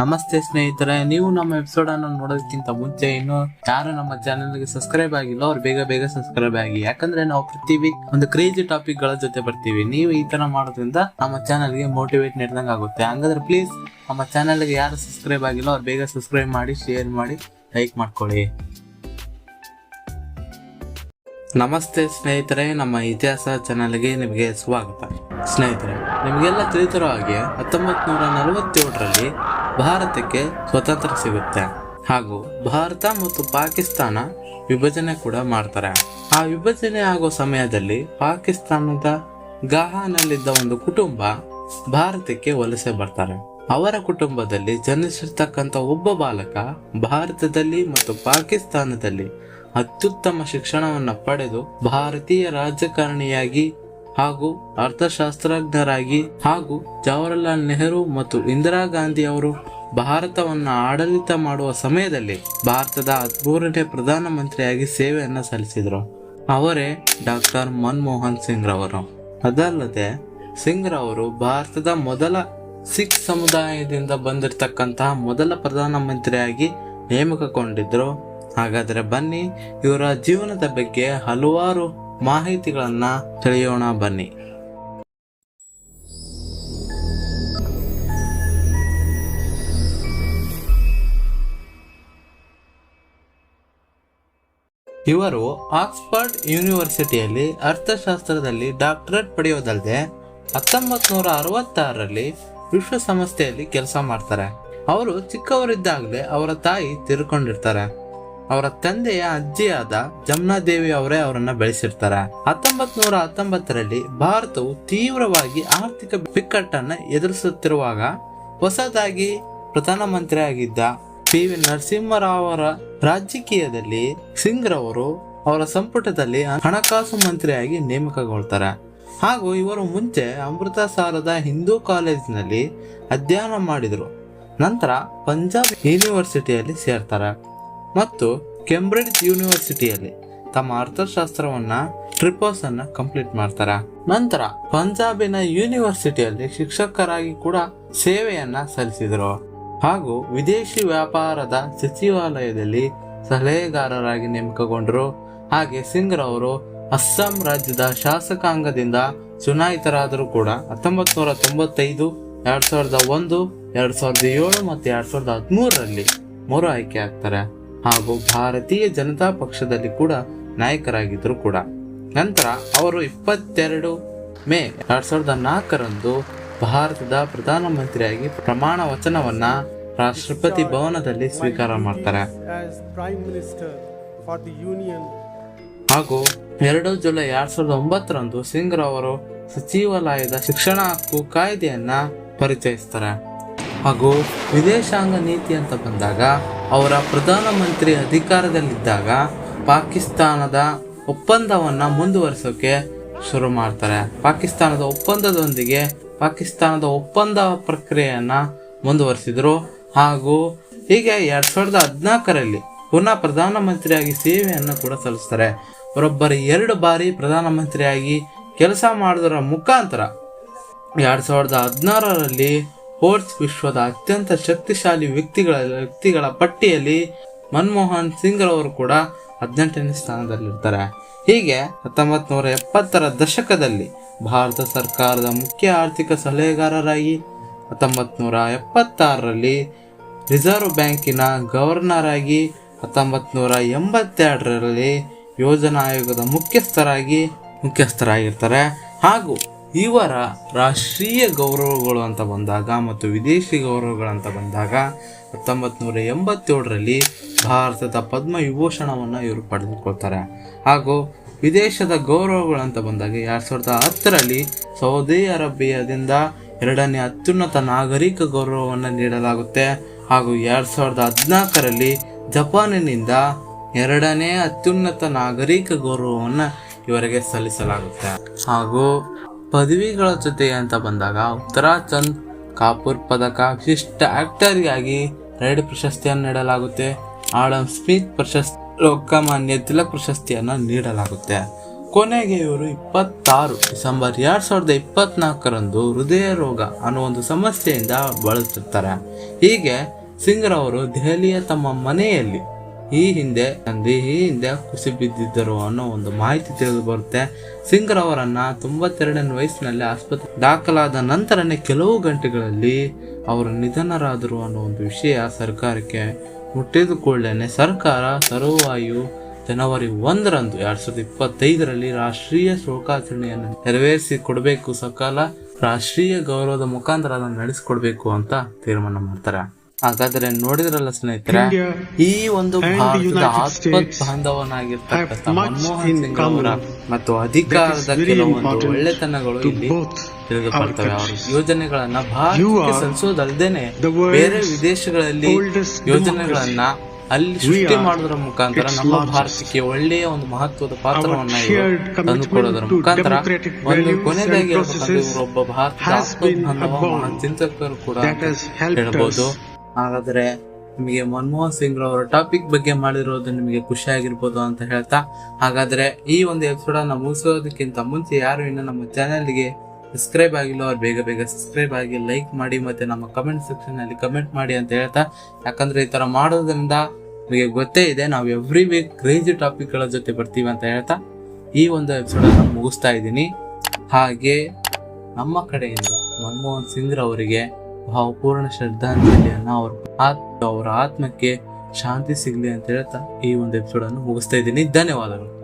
ನಮಸ್ತೆ ಸ್ನೇಹಿತರೆ, ನೀವು ನಮ್ಮ ಎಪಿಸೋಡ್ ಅನ್ನು ನೋಡೋದಕ್ಕಿಂತ ಮುಂಚೆ ಇನ್ನು ಯಾರು ನಮ್ಮ ಚಾನೆಲ್ಗೆ ಸಬ್ಸ್ಕ್ರೈಬ್ ಆಗಿಲ್ಲ, ಅವ್ರು ಬೇಗ ಬೇಗ ಸಬ್ಸ್ಕ್ರೈಬ್ ಆಗಿ. ಯಾಕಂದ್ರೆ ನಾವು ಪ್ರತಿ ವೀಕ್ ಒಂದು ಕ್ರೇಜಿ ಟಾಪಿಕ್ಗಳ ಜೊತೆ ಬರ್ತೀವಿ. ನೀವು ಈ ತರ ಮಾಡೋದ್ರಿಂದ ನಮ್ಮ ಚಾನೆಲ್ಗೆ ಮೋಟಿವೇಟ್ ನೀಡಿದಂಗೆ ಆಗುತ್ತೆ. ಹಂಗಾದ್ರೆ ಪ್ಲೀಸ್ ನಮ್ಮ ಚಾನೆಲ್ಗೆ ಯಾರು ಸಬ್ಸ್ಕ್ರೈಬ್ ಆಗಿಲ್ಲ, ಅವ್ರು ಬೇಗ ಸಬ್ಸ್ಕ್ರೈಬ್ ಮಾಡಿ ಶೇರ್ ಮಾಡಿ ಲೈಕ್ ಮಾಡ್ಕೊಳ್ಳಿ. ನಮಸ್ತೆ ಸ್ನೇಹಿತರೆ, ನಮ್ಮ ಇತಿಹಾಸ ಚಾನೆಲ್ಗೆ ನಿಮಗೆ ಸ್ವಾಗತ. ಸ್ನೇಹಿತರೆ, ನಿಮಗೆಲ್ಲ ತಿಳಿದಿರೋ ಹಾಗೆ ಹತ್ತೊಂಬತ್ ನೂರ ನಲವತ್ತೇಳರಲ್ಲಿ ಭಾರತಕ್ಕೆ ಸ್ವತಂತ್ರ ಸಿಗುತ್ತೆ. ಹಾಗೂ ಭಾರತ ಮತ್ತು ಪಾಕಿಸ್ತಾನ ವಿಭಜನೆ ಕೂಡ ಮಾಡ್ತಾರೆ. ಆ ವಿಭಜನೆ ಆಗೋ ಸಮಯದಲ್ಲಿ ಪಾಕಿಸ್ತಾನದ ಗಾಹನಲ್ಲಿದ್ದ ಒಂದು ಕುಟುಂಬ ಭಾರತಕ್ಕೆ ವಲಸೆ ಬರ್ತಾರೆ. ಅವರ ಕುಟುಂಬದಲ್ಲಿ ಜನಿಸಿರ್ತಕ್ಕಂಥ ಒಬ್ಬ ಬಾಲಕ ಭಾರತದಲ್ಲಿ ಮತ್ತು ಪಾಕಿಸ್ತಾನದಲ್ಲಿ ಅತ್ಯುತ್ತಮ ಶಿಕ್ಷಣವನ್ನು ಪಡೆದು ಭಾರತೀಯ ರಾಜಕಾರಣಿಯಾಗಿ ಹಾಗೂ ಅರ್ಥಶಾಸ್ತ್ರಜ್ಞರಾಗಿ ಹಾಗೂ ಜವಾಹರಲಾಲ್ ನೆಹರು ಮತ್ತು ಇಂದಿರಾ ಗಾಂಧಿ ಅವರು ಭಾರತವನ್ನು ಆಡಳಿತ ಮಾಡುವ ಸಮಯದಲ್ಲಿ ಭಾರತದ ಹದಿಮೂರನೇ ಪ್ರಧಾನಮಂತ್ರಿಯಾಗಿ ಸೇವೆಯನ್ನು ಸಲ್ಲಿಸಿದರು. ಅವರೇ ಡಾಕ್ಟರ್ ಮನಮೋಹನ್ ಸಿಂಗ್ ರವರು. ಅದಲ್ಲದೆ ಸಿಂಗ್ ರವರು ಭಾರತದ ಮೊದಲ ಸಿಖ್ ಸಮುದಾಯದಿಂದ ಬಂದಿರತಕ್ಕಂತಹ ಮೊದಲ ಪ್ರಧಾನಮಂತ್ರಿಯಾಗಿ ನೇಮಕಗೊಂಡಿದ್ದರು ಹಾಗಾದರೆ ಬನ್ನಿ ಇವರ ಜೀವನದ ಬಗ್ಗೆ ಹಲವಾರು ಮಾಹಿತಿಗಳನ್ನ ತಿಳಿಯೋಣ ಬನ್ನಿ. ಇವರು ಆಕ್ಸ್ಫರ್ಡ್ ಯೂನಿವರ್ಸಿಟಿಯಲ್ಲಿ ಅರ್ಥಶಾಸ್ತ್ರದಲ್ಲಿ ಡಾಕ್ಟರೇಟ್ ಪಡೆಯೋದಲ್ಲದೆ ಹತ್ತೊಂಬತ್ತು ನೂರ ಅರವತ್ತಾರರಲ್ಲಿ ವಿಶ್ವಸಂಸ್ಥೆಯಲ್ಲಿ ಕೆಲಸ ಮಾಡ್ತಾರೆ. ಅವರು ಚಿಕ್ಕವರಿದ್ದಾಗಲೇ ಅವರ ತಾಯಿ ತೀರ್ಕೊಂಡಿರ್ತಾರೆ. ಅವರ ತಂದೆಯ ಅಜ್ಜಿಯಾದ ಜಮ್ನಾದೇವಿ ಅವರೇ ಅವರನ್ನ ಬೆಳೆಸಿರ್ತಾರೆ. ಹತ್ತೊಂಬತ್ ನೂರ ಹತ್ತೊಂಬತ್ತರಲ್ಲಿ ಭಾರತವು ತೀವ್ರವಾಗಿ ಆರ್ಥಿಕ ಬಿಕ್ಕಟ್ಟನ್ನು ಎದುರಿಸುತ್ತಿರುವಾಗ ಹೊಸದಾಗಿ ಪ್ರಧಾನಮಂತ್ರಿಯಾಗಿದ್ದ ಪಿ ವಿ ನರಸಿಂಹರಾವ್ ಅವರ ರಾಜಕೀಯದಲ್ಲಿ ಸಿಂಗ್ ರವರು ಅವರ ಸಂಪುಟದಲ್ಲಿ ಹಣಕಾಸು ಮಂತ್ರಿಯಾಗಿ ನೇಮಕಗೊಳ್ತಾರೆ. ಹಾಗೂ ಇವರು ಮುಂಚೆ ಅಮೃತಸರದ ಹಿಂದೂ ಕಾಲೇಜಿನಲ್ಲಿ ಅಧ್ಯಯನ ಮಾಡಿದರು. ನಂತರ ಪಂಜಾಬ್ ಯೂನಿವರ್ಸಿಟಿಯಲ್ಲಿ ಸೇರ್ತಾರೆ. ಮತ್ತು ಕೆಂಬ್ರಿಡ್ಜ್ ಯೂನಿವರ್ಸಿಟಿಯಲ್ಲಿ ತಮ್ಮ ಅರ್ಥಶಾಸ್ತ್ರವನ್ನ ಟ್ರಿಪೋಸ್ ಅನ್ನ ಕಂಪ್ಲೀಟ್ ಮಾಡ್ತಾರೆ. ನಂತರ ಪಂಜಾಬಿನ ಯೂನಿವರ್ಸಿಟಿಯಲ್ಲಿ ಶಿಕ್ಷಕರಾಗಿ ಕೂಡ ಸೇವೆಯನ್ನ ಸಲ್ಲಿಸಿದರು. ಹಾಗೂ ವಿದೇಶಿ ವ್ಯಾಪಾರದ ಸಚಿವಾಲಯದಲ್ಲಿ ಸಲಹೆಗಾರರಾಗಿ ನೇಮಕಗೊಂಡರು. ಹಾಗೆ ಸಿಂಗ್ ರವರು ಅಸ್ಸಾಂ ರಾಜ್ಯದ ಶಾಸಕಾಂಗದಿಂದ ಚುನಾಯಿತರಾದರೂ ಕೂಡ ಹತ್ತೊಂಬತ್ ನೂರ ತೊಂಬತ್ತೈದು ಎರಡ್ ಸಾವಿರದ ಒಂದು, ಎರಡ್ ಸಾವಿರದ ಏಳು ಮತ್ತು ಎರಡ್ ಸಾವಿರದ ಹದಿಮೂರರಲ್ಲಿ ಮರು ಆಯ್ಕೆ ಆಗ್ತಾರೆ. ಹಾಗೂ ಭಾರತೀಯ ಜನತಾ ಪಕ್ಷದಲ್ಲಿ ಕೂಡ ನಾಯಕರಾಗಿದ್ದರು ಕೂಡ. ನಂತರ ಅವರು ಇಪ್ಪತ್ತೆರಡು ಮೇ ಎರಡ್ ಸಾವಿರದ ನಾಲ್ಕರಂದು ಭಾರತದ ಪ್ರಧಾನಮಂತ್ರಿಯಾಗಿ ಪ್ರಮಾಣ ವಚನವನ್ನ ರಾಷ್ಟ್ರಪತಿ ಭವನದಲ್ಲಿ ಸ್ವೀಕಾರ ಮಾಡ್ತಾರೆ. ಹಾಗೂ ಎರಡು ಜುಲೈ ಎರಡ್ ಸಾವಿರದ ಒಂಬತ್ತರಂದು ಸಿಂಗ್ ಅವರು ಸಚಿವಾಲಯದ ಶಿಕ್ಷಣ ಹಕ್ಕು ಕಾಯ್ದೆಯನ್ನ ಪರಿಚಯಿಸ್ತಾರೆ. ಹಾಗೂ ವಿದೇಶಾಂಗ ನೀತಿ ಅಂತ ಬಂದಾಗ ಅವರ ಪ್ರಧಾನಮಂತ್ರಿ ಅಧಿಕಾರದಲ್ಲಿದ್ದಾಗ ಪಾಕಿಸ್ತಾನದ ಒಪ್ಪಂದವನ್ನು ಮುಂದುವರಿಸೋಕೆ ಶುರು ಮಾಡ್ತಾರೆ. ಪಾಕಿಸ್ತಾನದ ಒಪ್ಪಂದದೊಂದಿಗೆ ಪಾಕಿಸ್ತಾನದ ಒಪ್ಪಂದ ಪ್ರಕ್ರಿಯೆಯನ್ನು ಮುಂದುವರಿಸಿದರು. ಹಾಗೂ ಹೀಗೆ ಎರಡು ಸಾವಿರದ ಹದಿನಾಲ್ಕರಲ್ಲಿ ಪುನಃ ಪ್ರಧಾನಮಂತ್ರಿಯಾಗಿ ಸೇವೆಯನ್ನು ಕೂಡ ಸಲ್ಲಿಸ್ತಾರೆ. ಅವರೊಬ್ಬರು ಎರಡು ಬಾರಿ ಪ್ರಧಾನಮಂತ್ರಿಯಾಗಿ ಕೆಲಸ ಮಾಡೋದರ ಮುಖಾಂತರ ಎರಡು ಸಾವಿರದ ಹದಿನಾರರಲ್ಲಿ ಫೋರ್ಸ್ ವಿಶ್ವದ ಅತ್ಯಂತ ಶಕ್ತಿಶಾಲಿ ವ್ಯಕ್ತಿಗಳ ವ್ಯಕ್ತಿಗಳ ಪಟ್ಟಿಯಲ್ಲಿ ಮನಮೋಹನ್ ಸಿಂಗ್ ರವರು ಕೂಡ ಹದಿನೆಂಟನೇ ಸ್ಥಾನದಲ್ಲಿರ್ತಾರೆ. ಹೀಗೆ ಹತ್ತೊಂಬತ್ ನೂರ ಎಪ್ಪತ್ತರ ದಶಕದಲ್ಲಿ ಭಾರತ ಸರ್ಕಾರದ ಮುಖ್ಯ ಆರ್ಥಿಕ ಸಲಹೆಗಾರರಾಗಿ ಹತ್ತೊಂಬತ್ ನೂರ ಎಪ್ಪತ್ತಾರರಲ್ಲಿ ರಿಸರ್ವ್ ಬ್ಯಾಂಕಿನ ಗವರ್ನರ್ ಆಗಿ ಹತ್ತೊಂಬತ್ ನೂರ ಎಂಬತ್ತೆರಡರಲ್ಲಿ ಯೋಜನಾ ಆಯೋಗದ ಮುಖ್ಯಸ್ಥರಾಗಿ ಮುಖ್ಯಸ್ಥರಾಗಿರ್ತಾರೆ. ಹಾಗೂ ಇವರ ರಾಷ್ಟ್ರೀಯ ಗೌರವಗಳು ಅಂತ ಬಂದಾಗ ಮತ್ತು ವಿದೇಶಿ ಗೌರವಗಳು ಅಂತ ಬಂದಾಗ ಹತ್ತೊಂಬತ್ತು ನೂರ ಎಂಬತ್ತೇಳರಲ್ಲಿ ಭಾರತದ ಪದ್ಮ ವಿಭೂಷಣವನ್ನು ಇವರು ಪಡೆದುಕೊಳ್ತಾರೆ. ಹಾಗೂ ವಿದೇಶದ ಗೌರವಗಳು ಅಂತ ಬಂದಾಗ ಎರಡು ಸಾವಿರದ ಹತ್ತರಲ್ಲಿ ಸೌದಿ ಅರೇಬಿಯಾದಿಂದ ಎರಡನೇ ಅತ್ಯುನ್ನತ ನಾಗರಿಕ ಗೌರವವನ್ನು ನೀಡಲಾಗುತ್ತೆ. ಹಾಗೂ ಎರಡು ಸಾವಿರದ ಹದಿನಾಲ್ಕರಲ್ಲಿ ಜಪಾನಿನಿಂದ ಎರಡನೇ ಅತ್ಯುನ್ನತ ನಾಗರಿಕ ಗೌರವವನ್ನು ಇವರಿಗೆ ಸಲ್ಲಿಸಲಾಗುತ್ತೆ. ಹಾಗೂ ಪದವಿಗಳ ಜೊತೆ ಅಂತ ಬಂದಾಗ ಉತ್ತರಾಚಂದ್ ಕಾಪೂರ್ ಪದಕ ವಿಶಿಷ್ಟ ಆಕ್ಟರ್ಗಾಗಿ ರೈಡ್ ಪ್ರಶಸ್ತಿಯನ್ನು ನೀಡಲಾಗುತ್ತೆ. ಆಡಮ್ ಸ್ಮಿತ್ ಪ್ರಶಸ್ತಿ, ಲೋಕಮಾನ್ಯ ತಿಲಕ್ ಪ್ರಶಸ್ತಿಯನ್ನು ನೀಡಲಾಗುತ್ತೆ. ಕೊನೆಗೆ ಇವರು ಇಪ್ಪತ್ತಾರು, ಡಿಸೆಂಬರ್ ಎರಡು ಸಾವಿರದ ಇಪ್ಪತ್ನಾಲ್ಕರಂದು ಹೃದಯ ರೋಗ ಅನ್ನೋ ಒಂದು ಸಮಸ್ಯೆಯಿಂದ ಬಳಸುತ್ತಾರೆ ಹೀಗೆ ಸಿಂಗ್ರವರು ದೆಹಲಿಯ ತಮ್ಮ ಮನೆಯಲ್ಲಿ ಈ ಹಿಂದೆ ತಂದೆ, ಈ ಹಿಂದೆ ಕುಸಿ ಬಿದ್ದಿದ್ದರು ಅನ್ನೋ ಒಂದು ಮಾಹಿತಿ ತಿಳಿದು ಬರುತ್ತೆ ಸಿಂಗ್ ಅವರನ್ನ ತೊಂಬತ್ತೆರಡನೇ ವಯಸ್ಸಿನಲ್ಲಿ ಆಸ್ಪತ್ರೆ ದಾಖಲಾದ ನಂತರನೇ ಕೆಲವು ಗಂಟೆಗಳಲ್ಲಿ ಅವರು ನಿಧನರಾದರು ಅನ್ನೋ ಒಂದು ವಿಷಯ ಸರ್ಕಾರಕ್ಕೆ ಮುಟ್ಟಿದ ಕೂಡಲೇ ಸರ್ಕಾರ ತರುವಾಯು ಜನವರಿ ಒಂದರಂದು ಎರಡ್ ಸಾವಿರದ ಇಪ್ಪತ್ತೈದರಲ್ಲಿ ರಾಷ್ಟ್ರೀಯ ಶೋಕಾಚರಣೆಯನ್ನು ನೆರವೇರಿಸಿ ಕೊಡಬೇಕು. ಸಕಾಲ ರಾಷ್ಟ್ರೀಯ ಗೌರವದ ಮುಖಾಂತರ ಅದನ್ನು ನಡೆಸಿಕೊಡ್ಬೇಕು ಅಂತ ತೀರ್ಮಾನ ಮಾಡ್ತಾರೆ. ಹಾಗಾದ್ರೆ ನೋಡಿದ್ರಲ್ಲ ಸ್ನೇಹಿತರೆ ಈ ಒಂದು ಭಾರತದ ಆತ್ಮತ್ ಬಾಂಧವನಾಗಿರ್ತಕ್ಕಂಥ ಮನಮೋಹನ್ ಸಿಂಗ್ ಅವರ ಮತ್ತು ಅಧಿಕಾರದ ಕೆಲವೊಂದು ಒಳ್ಳೆತನಗಳು ಇಲ್ಲಿ ತಿಳಿದು ಬರ್ತವೆ ಅವರ ಯೋಜನೆಗಳನ್ನ ಭಾರತಕ್ಕೆ are ಸಲ್ಲಿಸೋದಲ್ದೇನೆ ಬೇರೆ ವಿದೇಶಗಳಲ್ಲಿ ಯೋಜನೆಗಳನ್ನ ಅಲ್ಲಿ ಸೃಷ್ಟಿ ಮಾಡೋದ್ರ ಮುಖಾಂತರ ನಮ್ಮ ಭಾರತಕ್ಕೆ ಒಳ್ಳೆಯ ಒಂದು ಮಹತ್ವದ ಪಾತ್ರವನ್ನ ತಂದುಕೊಡೋದ್ರ ಮುಖಾಂತರ ಒಂದು ಕೊನೆಯದಾಗಿ ಇವರೊಬ್ಬ ಭಾರತದ ಚಿಂತಕರು ಕೂಡ that ಹಾಗಾದ್ರೆ ನಿಮಗೆ ಮನಮೋಹನ್ ಸಿಂಗ್ ಅವರ ಟಾಪಿಕ್ ಬಗ್ಗೆ ಮಾಡಿರೋದು ನಿಮಗೆ ಖುಷಿ ಆಗಿರ್ಬೋದು ಅಂತ ಹೇಳ್ತಾ, ಹಾಗಾದ್ರೆ ಈ ಒಂದು ಎಪಿಸೋಡ್ ಅನ್ನ ಮುಗಿಸೋದಕ್ಕಿಂತ ಮುಂಚೆ ಯಾರು ಇನ್ನು ನಮ್ಮ ಚಾನೆಲ್ಗೆ ಸಬ್ಸ್ಕ್ರೈಬ್ ಆಗಿಲ್ಲ ಅವ್ರು ಬೇಗ ಬೇಗ ಸಬ್ಸ್ಕ್ರೈಬ್ ಆಗಿ ಲೈಕ್ ಮಾಡಿ ಮತ್ತೆ ನಮ್ಮ ಕಮೆಂಟ್ ಸೆಕ್ಷನ್ ಅಲ್ಲಿ ಕಮೆಂಟ್ ಮಾಡಿ ಅಂತ ಹೇಳ್ತಾ, ಯಾಕಂದ್ರೆ ಈ ತರ ಮಾಡೋದ್ರಿಂದ ನಿಮಗೆ ಗೊತ್ತೇ ಇದೆ ನಾವು ಎವ್ರಿ ವೀಕ್ ಕ್ರೇಜಿ ಟಾಪಿಕ್ಗಳ ಜೊತೆ ಬರ್ತೀವಿ ಅಂತ ಹೇಳ್ತಾ, ಈ ಒಂದು ಎಪಿಸೋಡ್ ಮುಗಿಸ್ತಾ ಇದ್ದೀನಿ. ಹಾಗೆ ನಮ್ಮ ಕಡೆಯಿಂದ ಮನಮೋಹನ್ ಸಿಂಗ್ ಅವರಿಗೆ ಭಾವಪೂರ್ಣ ಶ್ರದ್ಧಾಂಜಲಿಯನ್ನ ಅವ್ರ ಆತ್ಮ ಅವರ ಆತ್ಮಕ್ಕೆ ಶಾಂತಿ ಸಿಗಲಿ ಅಂತ ಹೇಳ್ತಾ ಈ ಒಂದು ಎಪಿಸೋಡ್ ಅನ್ನು ಮುಗಿಸ್ತಾ ಇದ್ದೀನಿ. ಧನ್ಯವಾದಗಳು.